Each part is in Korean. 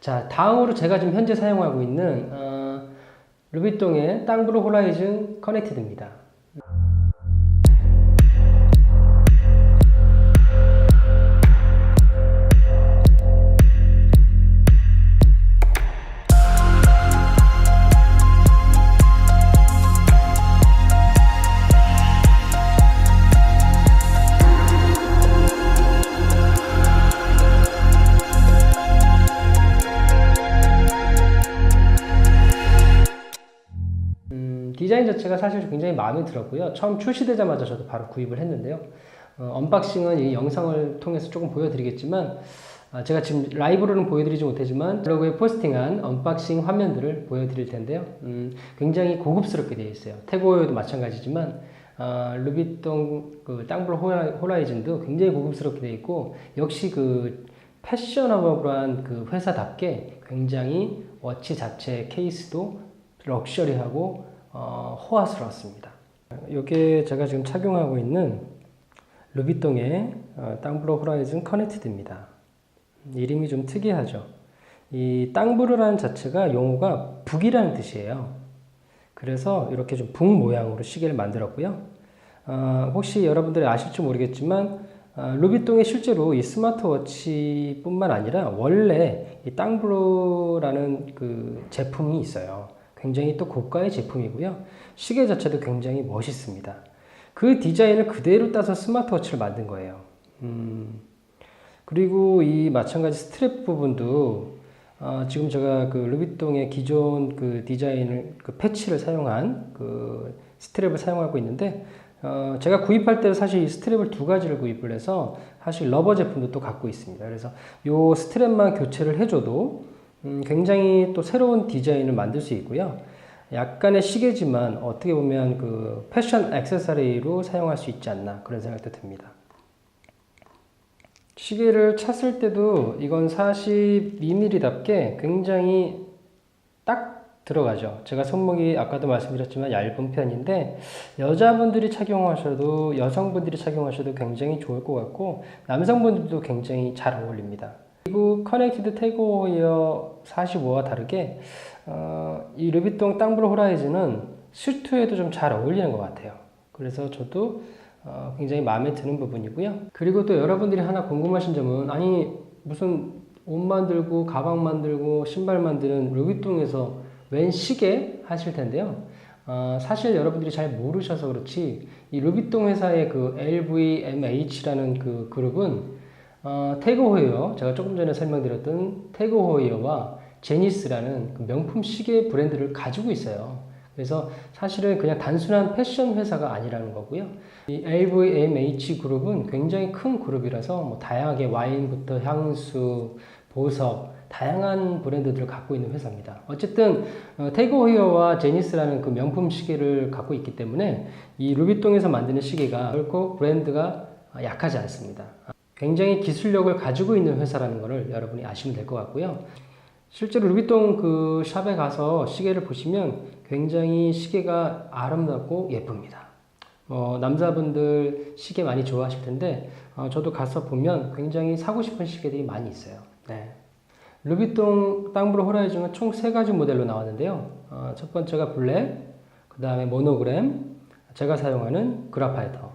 자, 다음으로 제가 지금 현재 사용하고 있는 어, 루비통의 땅브로 호라이즌 커넥티드입니다. 디자인 자체가 사실 굉장히 마음에 들었고요. 처음 출시되자마자 저도 바로 구입을 했는데요. 어, 언박싱은 이 영상을 통해서 조금 보여드리겠지만 아, 제가 지금 라이브로는 보여드리지 못하지만 블로그에 포스팅한 언박싱 화면들을 보여드릴 텐데요. 음, 굉장히 고급스럽게 되어 있어요. 태고요도 마찬가지지만 아, 루비통 그 땅블 호라- 호라이즌도 굉장히 고급스럽게 되어 있고 역시 그 패셔너블한 그 회사답게 굉장히 워치 자체 케이스도 럭셔리하고 어, 호화스러웠습니다. 이게 제가 지금 착용하고 있는 루비통의 어, 땅브로 호라이즌 커넥티드입니다. 이름이 좀 특이하죠. 이 땅브르라는 자체가 용어가 북이라는 뜻이에요. 그래서 이렇게 좀 북 모양으로 시계를 만들었고요. 어, 혹시 여러분들이 아실지 모르겠지만 어, 루비통에 실제로 이 스마트워치뿐만 아니라 원래 이 땅브로라는 그 제품이 있어요. 굉장히 또 고가의 제품이고요. 시계 자체도 굉장히 멋있습니다. 그 디자인을 그대로 따서 스마트워치를 만든 거예요. 음, 그리고 이 마찬가지 스트랩 부분도 어, 지금 제가 그 루비통의 기존 그 디자인을 그 패치를 사용한 그 스트랩을 사용하고 있는데 어, 제가 구입할 때 사실 이 스트랩을 두 가지를 구입을 해서 사실 러버 제품도 또 갖고 있습니다. 그래서 요 스트랩만 교체를 해줘도 음, 굉장히 또 새로운 디자인을 만들 수 있고요. 약간의 시계지만 어떻게 보면 그 패션 액세서리로 사용할 수 있지 않나 그런 생각도 듭니다. 시계를 찼을 때도 이건 42mm답게 굉장히 딱 들어가죠. 제가 손목이 아까도 말씀드렸지만 얇은 편인데 여자분들이 착용하셔도 여성분들이 착용하셔도 굉장히 좋을 것 같고 남성분들도 굉장히 잘 어울립니다. 그리고 커넥티드 태고이어 45와 다르게 어, 이 르비통 땅브로 호라이즌은 수트에도 좀 잘 어울리는 것 같아요. 그래서 저도 어, 굉장히 마음에 드는 부분이고요. 그리고 또 여러분들이 하나 궁금하신 점은 아니 무슨 옷 만들고 가방 만들고 신발 만드는 루비통에서 웬 시계 하실 텐데요. 어, 사실 여러분들이 잘 모르셔서 그렇지 이 루비통 회사의 그 LVMH라는 그 그룹은 어, 태그 호이어 제가 조금 전에 설명드렸던 태그 호이어와 제니스라는 그 명품 시계 브랜드를 가지고 있어요. 그래서 사실은 그냥 단순한 패션 회사가 아니라는 거고요. 이 LVMH 그룹은 굉장히 큰 그룹이라서 뭐 다양하게 와인부터 향수, 보석, 다양한 브랜드들을 갖고 있는 회사입니다. 어쨌든 어, 태그호이어와 제니스라는 그 명품 시계를 갖고 있기 때문에 이 루비통에서 만드는 시계가 결코 브랜드가 약하지 않습니다. 굉장히 기술력을 가지고 있는 회사라는 것을 여러분이 아시면 될 것 같고요. 실제로 루비통 그 샵에 가서 시계를 보시면 굉장히 시계가 아름답고 예쁩니다. 어, 남자분들 시계 많이 좋아하실 텐데 어, 저도 가서 보면 굉장히 사고 싶은 시계들이 많이 있어요. 네. 루비통 땅브로 호라이즌은 총 세 가지 모델로 나왔는데요. 어, 첫 번째가 블랙, 그 다음에 모노그램, 제가 사용하는 그라파이터.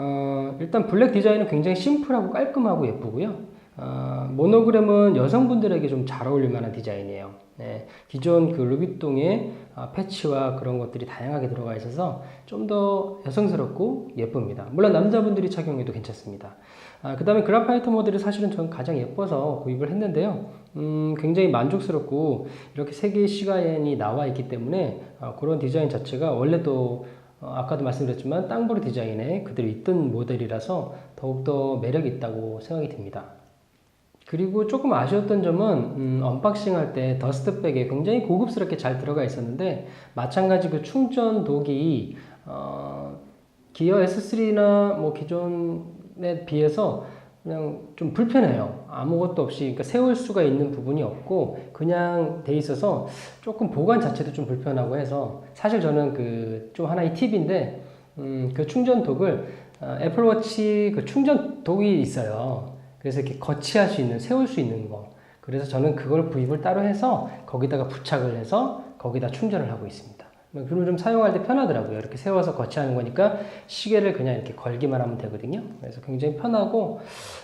어, 일단 블랙 디자인은 굉장히 심플하고 깔끔하고 예쁘고요. 어, 모노그램은 여성분들에게 좀 잘 어울릴 만한 디자인이에요. 네, 기존 그 루비통의 어, 패치와 그런 것들이 다양하게 들어가 있어서 좀 더 여성스럽고 예쁩니다. 물론 남자분들이 착용해도 괜찮습니다. 아, 그 다음에 그라파이터 모델이 사실은 저는 가장 예뻐서 구입을 했는데요. 음, 굉장히 만족스럽고 이렇게 세 개의 시가엔이 나와 있기 때문에 어, 그런 디자인 자체가 원래 또 어, 아까도 말씀드렸지만 땅보르 디자인에 그대로 있던 모델이라서 더욱더 매력이 있다고 생각이 듭니다. 그리고 조금 아쉬웠던 점은 음, 언박싱 할 때 더스트백에 굉장히 고급스럽게 잘 들어가 있었는데 마찬가지 그 충전 독이 어, 기어 S3나 뭐 기존에 비해서 그냥 좀 불편해요. 아무것도 없이 그러니까 세울 수가 있는 부분이 없고 그냥 돼 있어서 조금 보관 자체도 좀 불편하고 해서 사실 저는 그 좀 하나의 팁인데 음, 그 충전 독을 어, 애플워치 그 충전 독이 있어요. 그래서 이렇게 거치할 수 있는 세울 수 있는 거 그래서 저는 그걸 구입을 따로 해서 거기다가 부착을 해서 거기다 충전을 하고 있습니다. 그러면 좀 사용할 때 편하더라고요. 이렇게 세워서 거치하는 거니까 시계를 그냥 이렇게 걸기만 하면 되거든요. 그래서 굉장히 편하고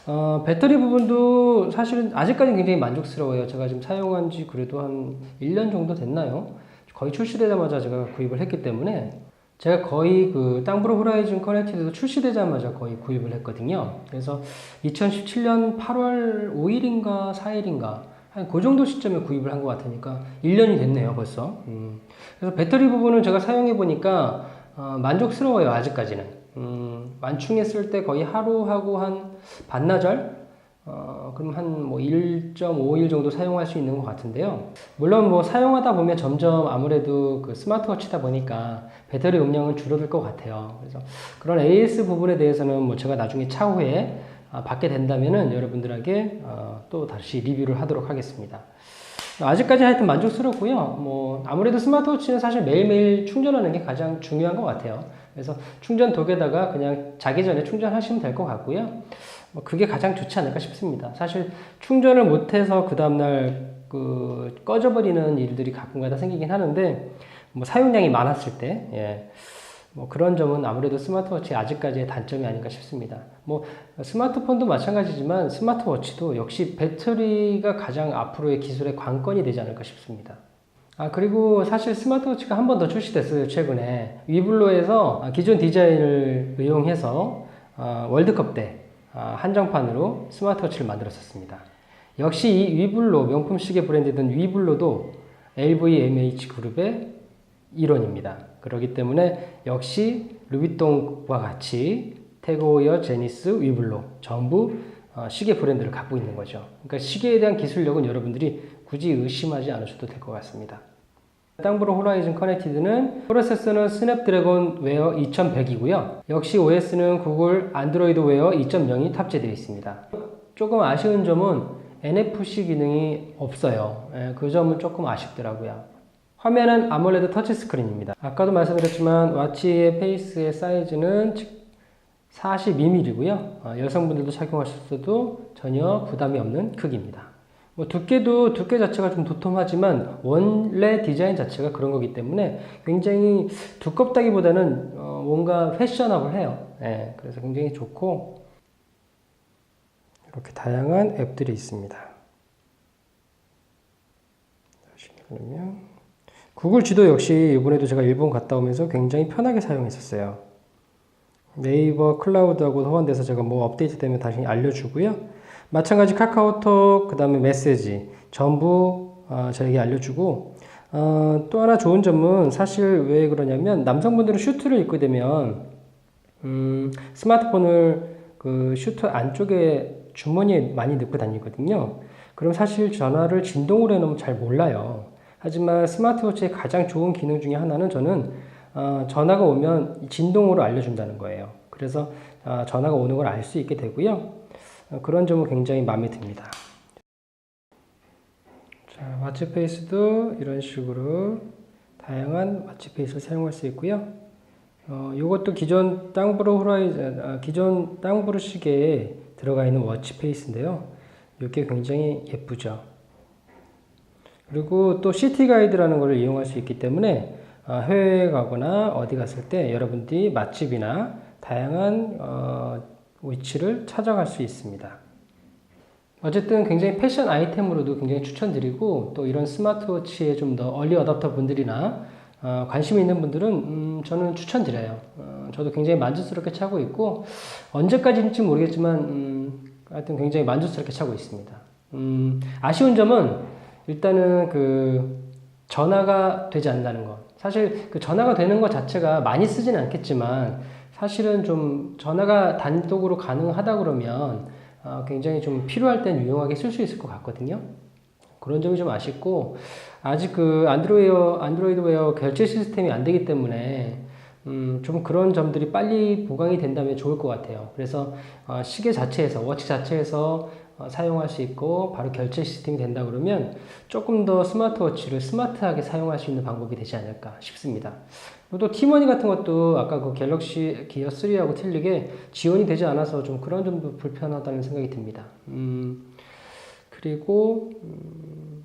어, 배터리 부분도 사실은 아직까지는 굉장히 만족스러워요. 제가 지금 사용한 지 그래도 한 1년 정도 됐나요? 거의 출시되자마자 제가 구입을 했기 때문에 제가 거의 그 땅브로 호라이즌 커넥티드도 출시되자마자 거의 구입을 했거든요. 그래서 2017년 8월 5일인가 4일인가 한 그 정도 시점에 구입을 한 것 같으니까 1년이 됐네요 벌써. 음. 그래서 배터리 부분은 제가 사용해 보니까 어, 만족스러워요 아직까지는. 음, 만충했을 때 거의 하루하고 한 반나절 어, 그럼 한 뭐 1.5일 정도 사용할 수 있는 것 같은데요. 물론 뭐 사용하다 보면 점점 아무래도 그 스마트워치다 보니까 배터리 용량은 줄어들 것 같아요. 그래서 그런 AS 부분에 대해서는 뭐 제가 나중에 차후에 아, 받게 된다면은 여러분들에게 어, 또 다시 리뷰를 하도록 하겠습니다. 아직까지 하여튼 만족스럽고요. 뭐 아무래도 스마트워치는 사실 매일매일 충전하는 게 가장 중요한 것 같아요. 그래서 충전 독에다가 그냥 자기 전에 충전하시면 될 것 같고요. 뭐 그게 가장 좋지 않을까 싶습니다. 사실 충전을 못해서 그 다음날 그 꺼져버리는 일들이 가끔가다 생기긴 하는데 뭐 사용량이 많았을 때 예. 뭐 그런 점은 아무래도 스마트워치 아직까지의 단점이 아닌가 싶습니다. 뭐 스마트폰도 마찬가지지만 스마트워치도 역시 배터리가 가장 앞으로의 기술의 관건이 되지 않을까 싶습니다. 아 그리고 사실 스마트워치가 한 번 더 출시됐어요 최근에 위블로에서 기존 디자인을 이용해서 어, 월드컵 때 어, 한정판으로 스마트워치를 만들었었습니다. 역시 이 위블로 명품 시계 브랜드든 위블로도 LVMH 그룹의 일원입니다. 그렇기 때문에 역시 루비통과 같이 태고웨어, 제니스, 위블로 전부 어, 시계 브랜드를 갖고 있는 거죠. 그러니까 시계에 대한 기술력은 여러분들이 굳이 의심하지 않으셔도 될 것 같습니다. 땅브로 호라이즌 커넥티드는 프로세서는 스냅드래곤 웨어 2100이고요. 역시 OS는 구글 안드로이드 웨어 2.0이 탑재되어 있습니다. 조금 아쉬운 점은 NFC 기능이 없어요. 예, 그 점은 조금 아쉽더라고요. 화면은 아몰레드 터치스크린입니다. 아까도 말씀드렸지만 와치의 페이스의 사이즈는 42mm고요. 어, 여성분들도 착용하셨어도 전혀 부담이 없는 크기입니다. 뭐 두께도 두께 자체가 좀 도톰하지만 원래 디자인 자체가 그런 거기 때문에 굉장히 두껍다기보다는 어 뭔가 패셔너블해요. 예, 그래서 굉장히 좋고 이렇게 다양한 앱들이 있습니다. 다시 누르면 구글 지도 역시 이번에도 제가 일본 갔다 오면서 굉장히 편하게 사용했었어요. 네이버 클라우드하고 호환돼서 제가 뭐 업데이트 되면 다시 알려주고요. 마찬가지 카카오톡, 그 다음에 메시지 전부 어, 저에게 알려주고 어, 또 하나 좋은 점은 사실 왜 그러냐면 남성분들은 슈트를 입게 되면 음, 스마트폰을 그 슈트 안쪽에 주머니에 많이 넣고 다니거든요. 그럼 사실 전화를 진동으로 해놓으면 잘 몰라요. 하지만 스마트워치의 가장 좋은 기능 중에 하나는 저는 어, 전화가 오면 진동으로 알려준다는 거예요. 그래서 어, 전화가 오는 걸 알 수 있게 되고요. 어, 그런 점은 굉장히 마음에 듭니다. 자, 와치페이스도 이런 식으로 다양한 와치페이스를 사용할 수 있고요. 어, 이것도 기존 땅브로 호라이즌, 아, 기존 땅브로 시계에 들어가 있는 워치페이스인데요. 이게 굉장히 예쁘죠. 그리고 또 시티 가이드라는 것을 이용할 수 있기 때문에 어, 해외에 가거나 어디 갔을 때 여러분들이 맛집이나 다양한 어, 위치를 찾아갈 수 있습니다. 어쨌든 굉장히 패션 아이템으로도 굉장히 추천드리고 또 이런 스마트워치에 좀 더 얼리 어답터 분들이나 어, 관심 있는 분들은 음, 저는 추천드려요. 어, 저도 굉장히 만족스럽게 차고 있고 언제까지인지 모르겠지만 음, 하여튼 굉장히 만족스럽게 차고 있습니다. 음, 아쉬운 점은 일단은 그 전화가 되지 않는다는 것. 사실 그 전화가 되는 것 자체가 많이 쓰진 않겠지만 사실은 좀 전화가 단독으로 가능하다 그러면 어, 굉장히 좀 필요할 땐 유용하게 쓸 수 있을 것 같거든요. 그런 점이 좀 아쉽고 아직 그 안드로이드 안드로이드 웨어 결제 시스템이 안 되기 때문에 음, 좀 그런 점들이 빨리 보강이 된다면 좋을 것 같아요. 그래서 어, 시계 자체에서 워치 자체에서 어, 사용할 수 있고 바로 결제 시스템이 된다 그러면 조금 더 스마트워치를 스마트하게 사용할 수 있는 방법이 되지 않을까 싶습니다. 또 티머니 같은 것도 아까 그 갤럭시 기어 3하고 틀리게 지원이 되지 않아서 좀 그런 점도 불편하다는 생각이 듭니다. 음, 그리고 음,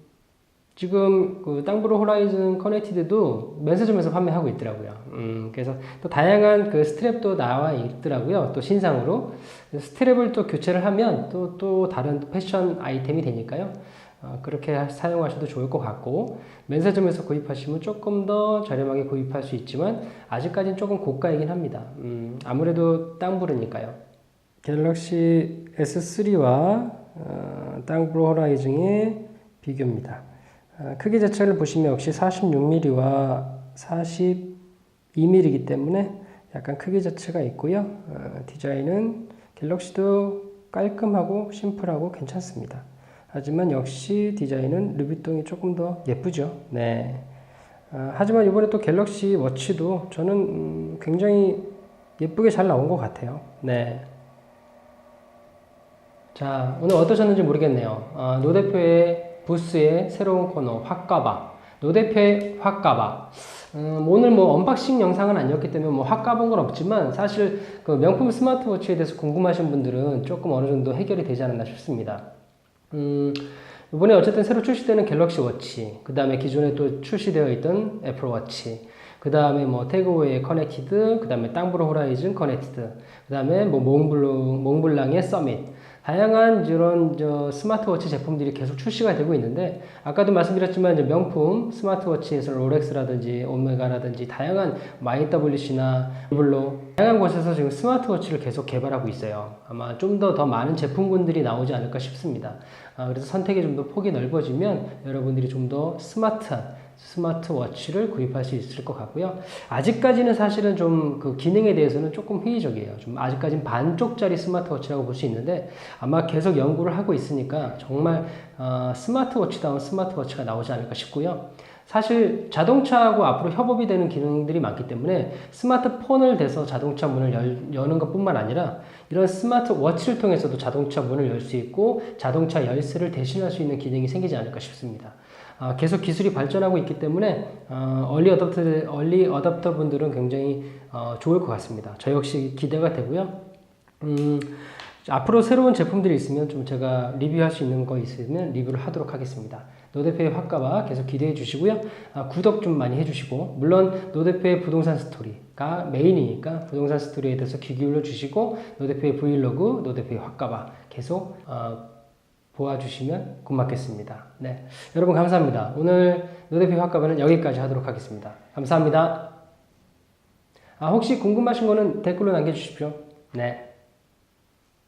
지금 그 땅브로 호라이즌 커넥티드도 면세점에서 판매하고 있더라고요. 음, 그래서 또 다양한 그 스트랩도 나와 있더라고요. 또 신상으로 스트랩을 또 교체를 하면 또또 다른 패션 아이템이 되니까요. 어, 그렇게 사용하셔도 좋을 것 같고 면세점에서 구입하시면 조금 더 저렴하게 구입할 수 있지만 아직까지는 조금 고가이긴 합니다. 음, 아무래도 땅브르니까요. 갤럭시 S3와 어, 땅브로 호라이즌의 비교입니다. 어, 크기 자체를 보시면 역시 46mm와 42mm이기 때문에 약간 크기 자체가 있고요. 어, 디자인은 갤럭시도 깔끔하고 심플하고 괜찮습니다. 하지만 역시 디자인은 루비통이 조금 더 예쁘죠. 네. 어, 하지만 이번에 또 갤럭시 워치도 저는 음, 굉장히 예쁘게 잘 나온 것 같아요. 네. 자, 오늘 어떠셨는지 모르겠네요. 어, 노 대표의 부스의 새로운 코너, 확가봐. 노 대표의 확가봐. 음, 오늘 뭐 언박싱 영상은 아니었기 때문에 뭐 확 가본 건 없지만 사실 그 명품 스마트워치에 대해서 궁금하신 분들은 조금 어느 정도 해결이 되지 않았나 싶습니다. 음, 이번에 어쨌든 새로 출시되는 갤럭시 워치, 그 다음에 기존에 또 출시되어 있던 애플 워치, 그 다음에 뭐 태그웨이 커넥티드, 그 다음에 땅브로 호라이즌 커넥티드, 그 다음에 뭐 몽블랑, 몽블랑의 서밋, 다양한 이런 저 스마트워치 제품들이 계속 출시가 되고 있는데 아까도 말씀드렸지만 이제 명품 스마트워치에서 롤렉스라든지 오메가라든지 다양한 YWC나 블로 다양한 곳에서 지금 스마트워치를 계속 개발하고 있어요. 아마 좀 더더 많은 제품군들이 나오지 않을까 싶습니다. 아, 그래서 선택이 좀더 폭이 넓어지면 여러분들이 좀 더 스마트한 스마트워치를 구입할 수 있을 것 같고요. 아직까지는 사실은 좀 그 기능에 대해서는 조금 회의적이에요. 좀 아직까지는 반쪽짜리 스마트워치라고 볼 수 있는데 아마 계속 연구를 하고 있으니까 정말 어, 스마트워치다운 스마트워치가 나오지 않을까 싶고요. 사실 자동차하고 앞으로 협업이 되는 기능들이 많기 때문에 스마트폰을 대서 자동차 문을 열, 여는 것뿐만 아니라 이런 스마트워치를 통해서도 자동차 문을 열 수 있고 자동차 열쇠를 대신할 수 있는 기능이 생기지 않을까 싶습니다. 아, 계속 기술이 발전하고 있기 때문에 어, 얼리 어답터 얼리 어답터 분들은 굉장히 어, 좋을 것 같습니다. 저 역시 기대가 되고요. 음, 앞으로 새로운 제품들이 있으면 좀 제가 리뷰할 수 있는 거 있으면 리뷰를 하도록 하겠습니다. 노대표의 화가와 계속 기대해 주시고요. 아, 구독 좀 많이 해주시고 물론 노대표의 부동산 스토리가 메인이니까 부동산 스토리에 대해서 귀 기울여 주시고 노대표의 브이로그, 노대표의 화가와 계속 어, 보아주시면 고맙겠습니다. 네, 여러분 감사합니다. 오늘 노대표 학과반은 여기까지 하도록 하겠습니다. 감사합니다. 아, 혹시 궁금하신 거는 댓글로 남겨주십시오. 네.